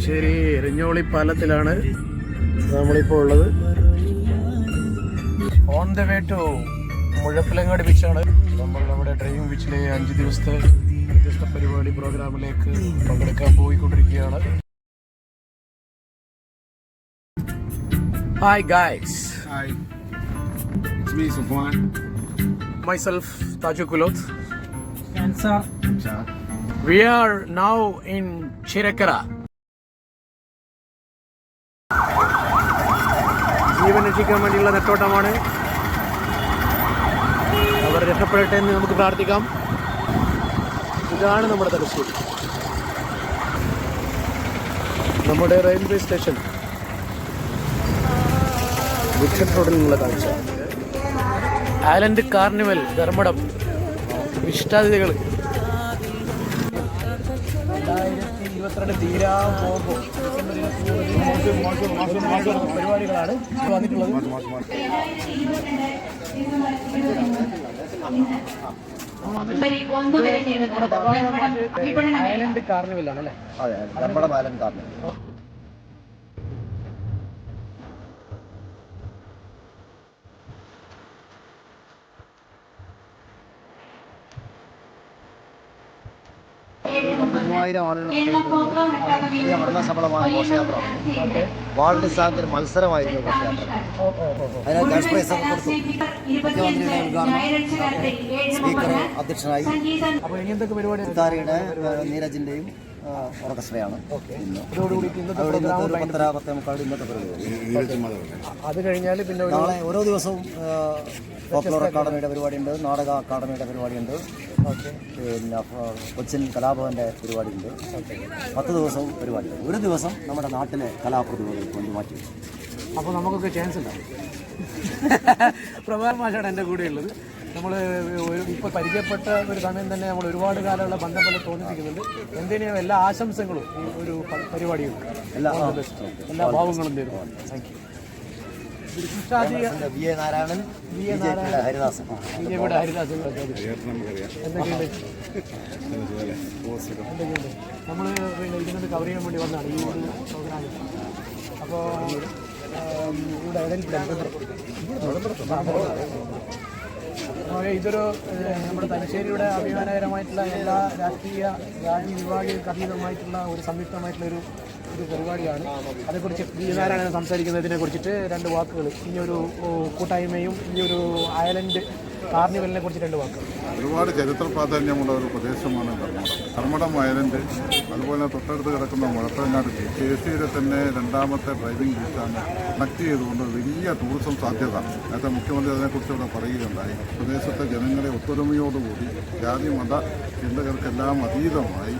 തലശ്ശേരി എരഞ്ഞോളി പാലത്തിലാണ് നമ്മളിപ്പോൾ ഉള്ളത് on the way to Muzhappilangad ബീച്ചാണ് നമ്മൾ നമ്മുടെ ഡ്രൈവിംഗ് ബീച്ചിലെ അഞ്ച് ദിവസത്തെ വ്യത്യസ്ത പരിപാടി പ്രോഗ്രാമിലേക്ക് പങ്കെടുക്കാൻ പോയിക്കൊണ്ടിരിക്കുകയാണ് ഹായ് ഗായ്സ് മൈസെൽഫ് താജു കുലോത് Safwan. myself Taju Kulot. Answer. We are now in Chirakara. ജീവൻ രക്ഷിക്കാൻ വേണ്ടിയുള്ള നെട്ടോട്ടമാണ്. അവർ രക്ഷപ്പെടട്ടെ എന്ന് നമുക്ക് പ്രാർത്ഥിക്കാം. ഇതാണ് നമ്മുടെ തലശ്ശേരി. നമ്മുടെ റെയിൽവേ സ്റ്റേഷൻ. വിക്ഷൻ റോഡിൽ നിന്നുള്ള കാഴ്ച. ആലൻഡ് കാർണിവൽ ധർമ്മടം. ഇഷ്ടാതിഥികൾ ഇരുപത്തിരണ്ട് തീരാൻ പോകുമ്പോൾ പരിപാടികളാണ് വന്നിട്ടുള്ളത്. വയലന്റ് കാർണിവലാണ് അല്ലേ നമ്മുടെ വയലന്റ് കാർണിവൽ ആയിരം ആളുകൾ നടന്ന സഫലമാണ് ഘോഷയാത്ര. വാർഡ് സ്ഥാനത്തിന് മത്സരമായിരുന്നു ഘോഷയാത്ര. സ്പീക്കർ അധ്യക്ഷനായി. അപ്പോൾ ഇനി എന്തൊക്കെ പരിപാടി നീരജിന്റെയും ഓർക്കസ്ട്രയാണ് ഇന്നത്തെ അവിടെ ഇന്നത്തെ ഒരു പ്രോഗ്രാം പത്തര പത്തേ മുക്കാട് ഇന്നത്തെ പരിപാടി. അത് കഴിഞ്ഞാൽ പിന്നെ നാളെ ഓരോ ദിവസവും പോപ്പുലർ അക്കാഡമിയുടെ പരിപാടിയുണ്ട് നാടക അക്കാഡമിയുടെ പരിപാടിയുണ്ട്. ഓക്കെ. പിന്നെ കൊച്ചിൻ കലാഭവന്റെ പരിപാടിയുണ്ട്. പത്ത് ദിവസവും പരിപാടി. ഒരു ദിവസം നമ്മുടെ നാട്ടിലെ കലാപ്രതിമകൾ കൊണ്ട് മാറ്റി. അപ്പോൾ നമുക്കൊക്കെ ചാൻസ് ഉണ്ടാവും. പ്രഭാത് മാഷാണ് എന്റെ കൂടെ ഉള്ളത് നമ്മൾ ഇപ്പോൾ പരിചയപ്പെട്ട ഒരു സമയം തന്നെ നമ്മൾ ഒരുപാട് കാലമുള്ള ബന്ധം പോലെ തോന്നിപ്പിക്കുന്നുണ്ട്. എന്തിനും എല്ലാ ആശംസകളും ഈ ഒരു പരിപാടിയും എല്ലാ എല്ലാ ഭാവങ്ങളും തരും താങ്ക് യു നമ്മൾ പിന്നെ വി എ നാരായണൻ ബി ജെ പിയുടെ ഹരിദാസൻ. എന്തൊക്കെയുണ്ട്? എന്തൊക്കെയുണ്ട്? നമ്മൾ പിന്നെ ഇതിനകത്ത് കവർ ചെയ്യാൻ വേണ്ടി വന്നതാണ് ഈ ഒരു പ്രോഗ്രാമിൽ അപ്പോൾ ഇവിടെ ഇതൊരു നമ്മുടെ തലശ്ശേരിയുടെ അഭിമാനകരമായിട്ടുള്ള എല്ലാ രാഷ്ട്രീയ ജാതി വിഭാഗീയ അതീതമായിട്ടുള്ള ഒരു സംയുക്തമായിട്ടുള്ള ഒരു ഒരു പരിപാടിയാണ്. അതേക്കുറിച്ച് വി നാരായണൻ സംസാരിക്കുന്നതിനെ കുറിച്ചിട്ട് രണ്ട് വാക്കുകൾ. ഇനിയൊരു കൂട്ടായ്മയും ഒരു അയലൻഡ് കാർണിവലിനെ കുറിച്ച് രണ്ട് വാക്ക്. ഒരുപാട് ചരിത്ര പ്രാധാന്യമുള്ള ഒരു പ്രദേശമാണ് ധർമ്മടം. ധർമ്മടം ഐലൻഡ് അതുപോലെ തൊട്ടടുത്ത് കിടക്കുന്ന മുഴപ്പനാട് ബീച്ച് സിയിലെ തന്നെ രണ്ടാമത്തെ ഡ്രൈവിംഗ് ബീച്ചാണ് കണക്ട് ചെയ്തുകൊണ്ട് വലിയ ടൂറിസം സാധ്യത. നേരത്തെ മുഖ്യമന്ത്രി അതിനെക്കുറിച്ച് ഇവിടെ പറയുകയുണ്ടായി. പ്രദേശത്തെ ജനങ്ങളെ ഒത്തൊരുമയോടുകൂടി ജാതി മത ചിന്തകൾക്കെല്ലാം അതീതമായി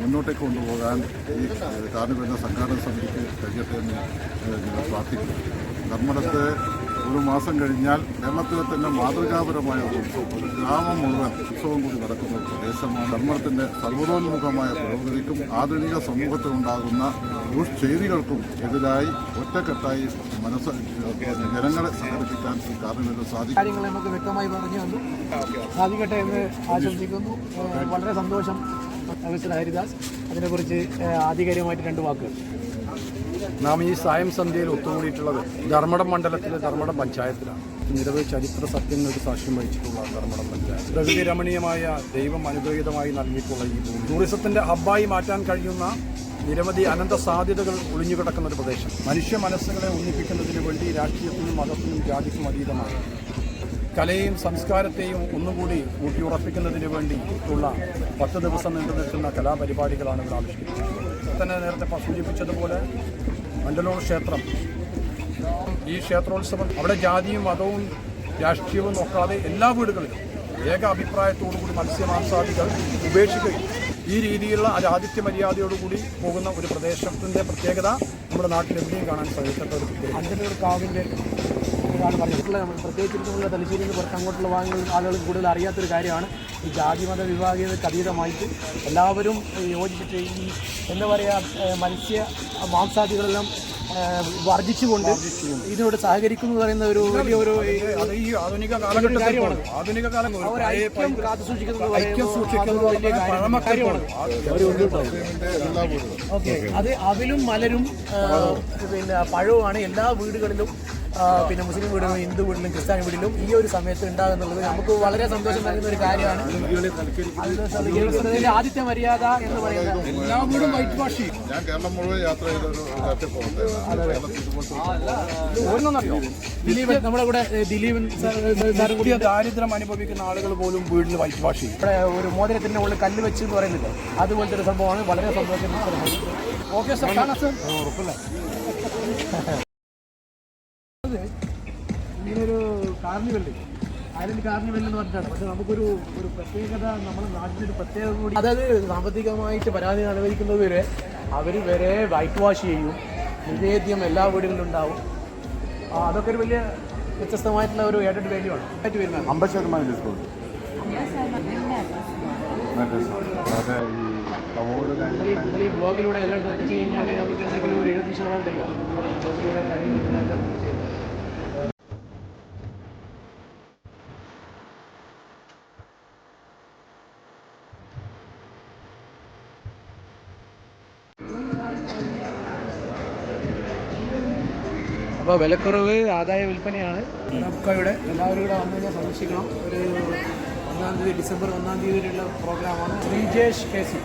മുന്നോട്ടേക്ക് കൊണ്ടുപോകാൻ ഈ കാർണിവലിന്റെ സംഘാടന സമിതിക്ക് കഴിയട്ടെ എന്ന് പ്രാർത്ഥിക്കുന്നു. ധർമ്മടത്ത് ഒരു മാസം കഴിഞ്ഞാൽ കേരളത്തിലെ തന്നെ മാതൃകാപരമായ ഒരു ഉത്സവം. ഒരു ഗ്രാമം മുഴുവൻ ഉത്സവം കൂടി നടക്കുന്ന. പ്രദേശമാണ് ധർമ്മത്തിന്റെ സർവതോന്മുഖമായ പുരോഗതിക്കും ആധുനിക സമൂഹത്തിലുണ്ടാകുന്ന ദുഷ്ചെയ്തികൾക്കും എതിരായി ഒറ്റക്കെട്ടായി മനസ്സ് ജനങ്ങളെ സംഘടിപ്പിക്കാൻ ഈ കാർണിവലിന് സാധിക്കും. കാര്യങ്ങൾ നമുക്ക് വ്യക്തമായി പറഞ്ഞു തന്നു. സാധിക്കട്ടെ എന്ന് ആശംസിക്കുന്നു. വളരെ സന്തോഷം മിസ്റ്റർ ഹരിദാസ്. അതിനെക്കുറിച്ച് ആധികാരികമായിട്ട് രണ്ട് വാക്കുകൾ. നാം ഈ സായം സന്ധ്യയിൽ ഒത്തുകൂടിയിട്ടുള്ളത് ധർമ്മടം മണ്ഡലത്തിലെ ധർമ്മടം പഞ്ചായത്തിലാണ്. നിരവധി ചരിത്ര സത്യങ്ങൾക്ക് സാക്ഷ്യം വഹിച്ചിട്ടുള്ള ധർമ്മടം പഞ്ചായത്ത്. പ്രകൃതി രമണീയമായ ദൈവം അനുഗ്രഹീതമായി നൽകിയിട്ടുള്ള ഈ ഭൂമി. ടൂറിസത്തിന്റെ ഹബ്ബായി മാറ്റാൻ കഴിയുന്ന നിരവധി അനന്ത സാധ്യതകൾ ഒളിഞ്ഞുകിടക്കുന്ന ഒരു പ്രദേശം. മനുഷ്യ മനസ്സുകളെ ഒന്നിപ്പിക്കുന്നതിന് വേണ്ടി രാഷ്ട്രീയത്തിനും മതത്തിനും ജാതിക്കും അതീതമാണ്. കലയെയും സംസ്കാരത്തെയും ഒന്നുകൂടി ഊട്ടിയുറപ്പിക്കുന്നതിന് വേണ്ടി ഉള്ള പത്ത് ദിവസം നീണ്ടു നിൽക്കുന്ന കലാപരിപാടികളാണ് ഇവിടെ ആവിഷ്കരിച്ചിട്ടുള്ളത്. തന്നെ നേരത്തെ സൂചിപ്പിച്ചതുപോലെ മണ്ഡലൂർ ക്ഷേത്രം. ഈ ക്ഷേത്രോത്സവം അവിടെ ജാതിയും മതവും രാഷ്ട്രീയവും നോക്കാതെ എല്ലാ വീടുകളിലും ഏക അഭിപ്രായത്തോടുകൂടി മത്സ്യമാംസാദികൾ ഉപേക്ഷിക്കുകയും ഈ രീതിയിലുള്ള ആതിഥ്യ മര്യാദയോടുകൂടി പോകുന്ന ഒരു പ്രദേശത്തിന്റെ പ്രത്യേകത നമ്മുടെ നാട്ടിൽ എവിടെയും കാണാൻ സാധിക്കാത്ത ഒരു പ്രത്യേകത അഞ്ചനൂർ പറഞ്ഞിട്ടുള്ളത് നമ്മൾ പ്രത്യേകിച്ച് നമ്മുടെ തലശ്ശേരിയിൽ നിന്ന് പുറത്ത് അങ്ങോട്ടുള്ള ഭാഗങ്ങളിൽ ആളുകൾ കൂടുതൽ അറിയാത്തൊരു കാര്യമാണ്. ഈ ജാതി മത വിഭാഗീയതയ്ക്ക് അതീതമായിട്ട് എല്ലാവരും യോജിച്ചിട്ട് ഈ എന്താ പറയുക മത്സ്യ മാംസാദികളെല്ലാം വർദ്ധിച്ചുകൊണ്ട് ഇതിനോട് സഹകരിക്കുന്നു എന്ന് പറയുന്ന ഒരു വലിയ ഒരു ആധുനിക ആധുനിക കാലം ഐക്യം കാത്തു സൂക്ഷിക്കുന്നത് ഐക്യം സൂക്ഷിക്കുന്നത് വലിയ ഓക്കെ. അത് അവിലും മലരും പിന്നെ പഴവുമാണ് എല്ലാ വീടുകളിലും പിന്നെ മുസ്ലിം വീടുകളിലും ഹിന്ദു വീടിലും ക്രിസ്ത്യാനി വീടിലും ഈ ഒരു സമയത്ത് ഉണ്ടാകുന്നുള്ളത് നമുക്ക് വളരെ സന്തോഷം നൽകുന്ന ഒരു കാര്യമാണ്. ആദ്യത്തെ മര്യാദ എന്ന് പറയുന്നത് എല്ലാ വീടും വൈറ്റ് വാഷ്. ഞാൻ കേരളം മുഴുവൻ യാത്ര നമ്മുടെ കൂടെ ദിലീപൻ സാർ സാറും കൂടി നിത്യ ദാരിദ്ര്യം അനുഭവിക്കുന്ന ആളുകൾ പോലും വീട്ടിൽ വൈറ്റ് വാഷ് ചെയ്യും. ഇവിടെ ഒരു മോതിരത്തിന്റെ ഉള്ളിൽ കല്ല് വെച്ച് എന്ന് പറയുന്നില്ല? അതുപോലത്തെ ഒരു സംഭവമാണ് വളരെ സന്തോഷം. Okay sir. കാണാം സാർ. ഇങ്ങനൊരു കാർണിവൽ ഐലൻഡ് എന്ന് പറഞ്ഞിട്ടാണ്. പക്ഷെ നമുക്കൊരു ഒരു പ്രത്യേകത നമ്മുടെ നാട്ടിലൊരു പ്രത്യേകത കൂടി. അതായത് സാമ്പത്തികമായിട്ട് പരാതി അനുവദിക്കുന്നത് വരെ അവർ വരെ വൈറ്റ് വാഷ് ചെയ്യും. നിവേദ്യം എല്ലാ വീടുകളിലും ഉണ്ടാവും. അതൊക്കെ ഒരു വലിയ വ്യത്യസ്തമായിട്ടുള്ള ഒരു ഏഡഡ് വാല്യൂ ആണ്. ആയിട്ട് വരുന്നത് അമ്പത് ശതമാനം ഡിസ്കൗണ്ട് ഈ ബ്ലോഗിലൂടെ എല്ലാം സെർച്ച് കഴിഞ്ഞാൽ നമുക്ക് എന്തെങ്കിലും ഒരു എഴുപത് ശതമാനം തരും അപ്പോൾ വിലക്കുറവ് ആദായ വിൽപ്പനയാണ്. നമുക്കവിടെ എല്ലാവരും കൂടെ വന്നു കഴിഞ്ഞാൽ സന്ദർശിക്കണം. ഒരു ഒന്നാം തീയതി ഡിസംബർ ഒന്നാം തീയതി വരെയുള്ള പ്രോഗ്രാമാണ്. Sreejesh K C.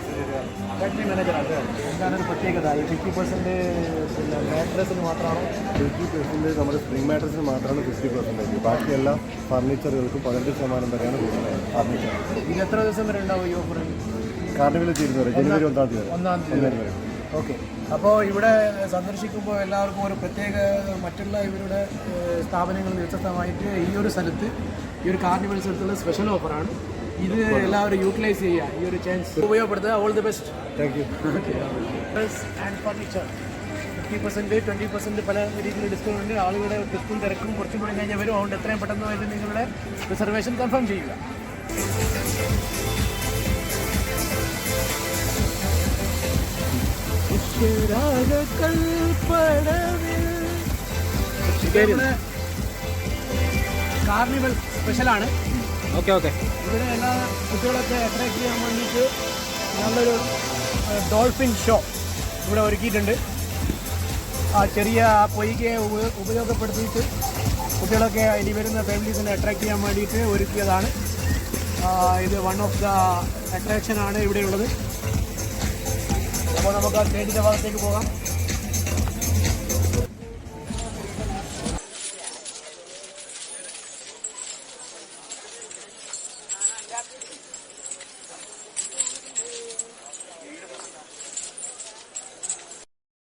അക്കാഡമി മാനേജറാണ് എന്താണ് ഒരു പ്രത്യേകത? ഈ ഫിഫ്റ്റി പെർസെന്റ് പിന്നെ മാട്രസിന് മാത്രമാണ്? ഫിഫ്റ്റി പെർസെന്റേജ് നമ്മുടെ സ്പ്രിംഗ് മാട്രസിന് മാത്രമാണ് ഫിഫ്റ്റി പെർസെന്റേജ് ബാക്കിയെല്ലാം ഫർണിച്ചറുകൾക്കും പതിനെട്ട് ശതമാനം വരെയാണ് കൂടുതൽ ഫർണിച്ചർ ഇത് എത്ര ദിവസം വരെ ഉണ്ടാവും ഈ ഓഫർ കാർണിവൽ തീരുന്നത് ജനുവരി ഒന്നാം തീയതി ഒന്നാം തീയതി വരെ. ഓക്കെ അപ്പോൾ ഇവിടെ സന്ദർശിക്കുമ്പോൾ എല്ലാവർക്കും ഒരു പ്രത്യേക മറ്റുള്ള ഇവരുടെ സ്ഥാപനങ്ങൾ സ്ഥാപനങ്ങളിൽ വ്യത്യസ്തമായിട്ട് ഈ ഒരു സ്ഥലത്ത് ഈ ഒരു കാർണിവൽ സ്ഥലത്തുള്ള സ്പെഷ്യൽ ഓഫറാണ് ഇത് എല്ലാവരും യൂട്ടിലൈസ് ചെയ്യുക. ഈ ഒരു ചാൻസ് ഉപയോഗപ്പെടുത്തുക. All the best thank you and furniture fifty percent twenty percent പല രീതിയിൽ ഡിസ്കൗണ്ട് ഉണ്ട്. ആളുകളുടെ ഡിസ്കൗണ്ട് തിരക്കും കുറച്ചും കൂടി കഴിഞ്ഞാൽ വരും. അതുകൊണ്ട് എത്രയും പെട്ടെന്ന് വേണ്ടി നിങ്ങളുടെ റിസർവേഷൻ കൺഫേം ചെയ്യുക. കാർണിവൽ സ്പെഷ്യലാണ്. Okay okay. ഇവിടെ എല്ലാ കുട്ടികളൊക്കെ അട്രാക്ട് ചെയ്യാൻ വേണ്ടിയിട്ട് നല്ലൊരു ഡോൾഫിൻ ഷോ ഇവിടെ ഒരുക്കിയിട്ടുണ്ട്. ആ ചെറിയ പൊയ്കയെ ഉപ- ഉപയോഗപ്പെടുത്തിയിട്ട് കുട്ടികളൊക്കെ ഇനി വരുന്ന ഫാമിലീസിനെ അട്രാക്ട് ചെയ്യാൻ വേണ്ടിയിട്ട് ഒരുക്കിയതാണ്. ഇത് വൺ ഓഫ് ദ അട്രാക്ഷൻ ആണ് ഇവിടെയുള്ളത്. അപ്പോൾ നമുക്ക് ആ സ്റ്റേജിന്റെ ഭാഗത്തേക്ക് പോകാം.